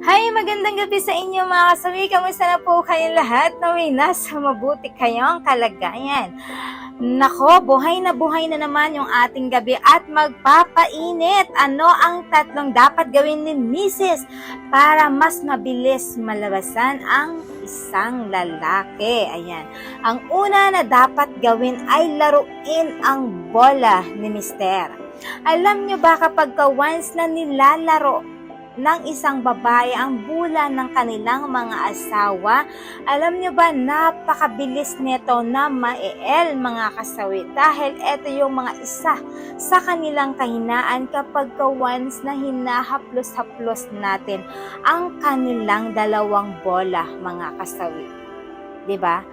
Hi, magandang gabi sa inyo mga kasawi. Kamusta na po kayong lahat? Naway nasa mabuti kayong kalagayan. Nako, buhay na buhay na naman yung ating gabi at magpapainit. Ano ang tatlong dapat gawin ni Mrs. para mas mabilis malabasan ang isang lalaki? Ayan. Ang una na dapat gawin ay laruin ang bola ni Mister. Alam nyo ba kapag ka once na nilalaro ng isang babae ang bula ng kanilang mga asawa. Alam nyo ba, napakabilis nito na maeel mga kasawi dahil ito yung mga isa sa kanilang kahinaan kapag ka once na hinahaplos-haplos natin ang kanilang dalawang bola mga kasawi. 'Di ba?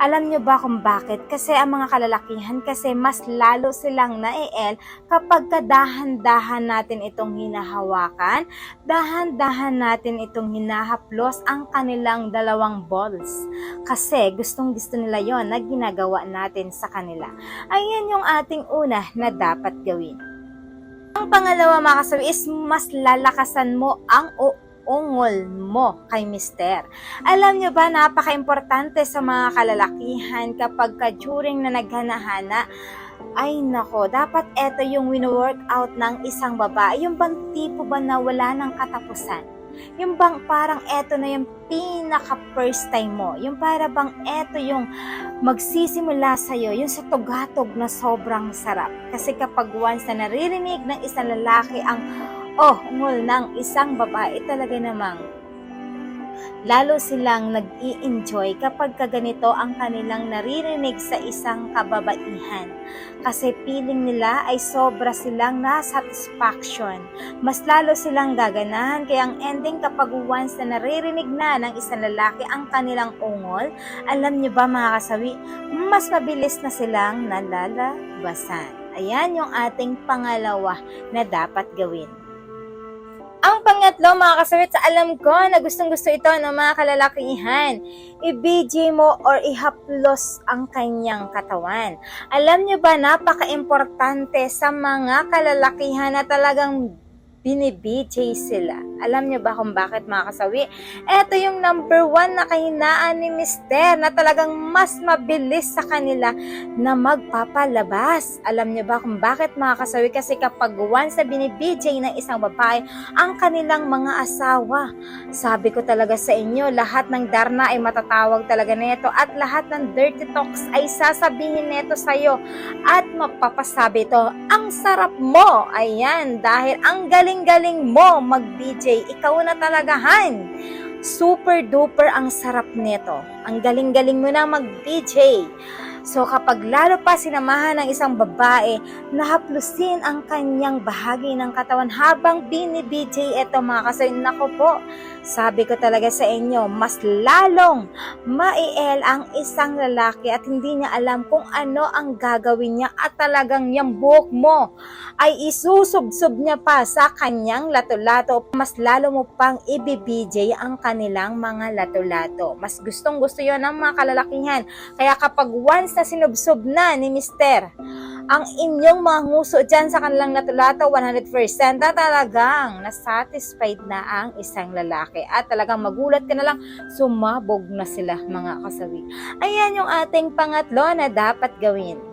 Alam nyo ba kung bakit? Kasi ang mga kalalakihan kasi mas lalo silang naiel kapag kadahan-dahan natin itong hinahawakan, dahan-dahan natin itong hinahaplos ang kanilang dalawang balls. Kasi gustong gusto nila yon na ginagawa natin sa kanila. Ayan yung ating una na dapat gawin. Ang pangalawa mga kasabi is mas lalakasan mo ang ungol mo kay mister. Alam nyo ba, napaka-importante sa mga kalalakihan kapag ka during na naghanahana, ay nako, dapat eto yung wino-workout ng isang babae. Yung bang tipo ba na wala ng katapusan? Yung bang parang eto na yung pinaka first time mo. Yung para bang eto yung magsisimula sa'yo, yung sa tugatog na sobrang sarap. Kasi kapag once na naririnig ng isang lalaki ang oh, ungol ng isang babae talaga namang lalo silang nag-i-enjoy kapag kaganito ang kanilang naririnig sa isang kababaihan. Kasi feeling nila ay sobra silang na-satisfaction. Mas lalo silang gaganahan. Kaya ang ending kapag once na naririnig na ng isang lalaki ang kanilang ungol, alam niyo ba mga kasawi, mas mabilis na silang nalalabasan. Ayan yung ating pangalawa na dapat gawin. Ang pangatlo, mga kasawit, sa alam ko na gustong gusto ito ng mga kalalakihan, i-BJ mo or ihaplos ang kanyang katawan. Alam nyo ba, napaka-importante sa mga kalalakihan na talagang binibijay sila. Alam niyo ba kung bakit mga kasawi? Ito yung number one na kahinaan ni Mister na talagang mas mabilis sa kanila na magpapalabas. Alam niyo ba kung bakit mga kasawi? Kasi kapag once na binibijay ng isang babae ang kanilang mga asawa, sabi ko talaga sa inyo, lahat ng darna ay matatawag talaga nito at lahat ng dirty talks ay sasabihin nito sa'yo at mapapasabi ito, ang sarap mo! Ayan, dahil ang galing-galing mo mag-BJ, ikaw na talagahan. Super duper ang sarap nito. Ang galing-galing mo na mag-BJ. So kapag lalo pa sinamahan ng isang babae, nahaplusin ang kanyang bahagi ng katawan habang binibijay ito mga kasayin. Nako po, sabi ko talaga sa inyo, mas lalong maiel ang isang lalaki at hindi niya alam kung ano ang gagawin niya at talagang yung buhok mo ay isusubsob niya pa sa kanyang lato-lato. Mas lalo mo pang ibibijay ang kanilang mga lato-lato. Mas gustong gusto yon ng mga kalalakihan. Kaya kapag once na sinubsob na ni Mister, ang inyong mga nguso dyan sa kanilang lato-lato 100% na talagang nasatisfied na ang isang lalaki at talagang magulat ka na lang sumabog na sila mga kasawi. Ayan yung ating pangatlo na dapat gawin.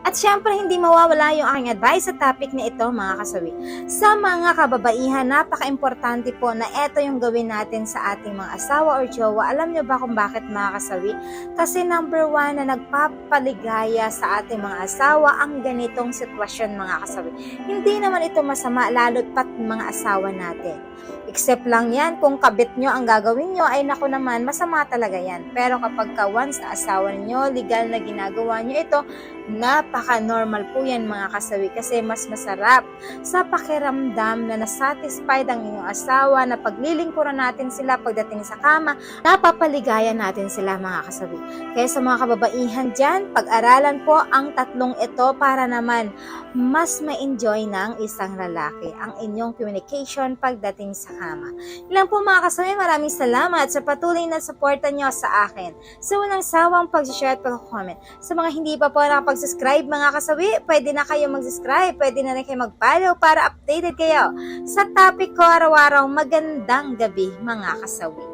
At syempre, hindi mawawala yung aking advice sa topic na ito, mga kasawi. Sa mga kababaihan, napaka-importante po na ito yung gawin natin sa ating mga asawa or jowa. Alam nyo ba kung bakit mga kasawi? Kasi number one na nagpapaligaya sa ating mga asawa ang ganitong sitwasyon, mga kasawi. Hindi naman ito masama, lalo't pat mga asawa natin. Except lang yan, kung kabit nyo ang gagawin nyo, ay naku naman, masama talaga yan. Pero kapag ka once na asawa nyo, legal na ginagawa nyo ito, napaka-normal po yan mga kasawi kasi mas masarap sa pakiramdam na nasatisfied ang inyong asawa na paglilingkuran natin sila pagdating sa kama, napapaligaya natin sila mga kasawi. Kaya sa mga kababaihan dyan, pag-aralan po ang tatlong ito para naman mas ma-enjoy ng isang lalaki ang inyong communication pagdating sa kama. Ilang po mga kasawi, maraming salamat sa patuloy na suporta nyo sa akin. Sa walang sawang pag-share at pag-comment. Sa mga hindi pa po nakapag subscribe subscribe mga kasawi, pwede na kayo mag-subscribe, pwede na rin kayo mag-follow para updated kayo sa topic ko araw-araw. Magandang gabi mga kasawi.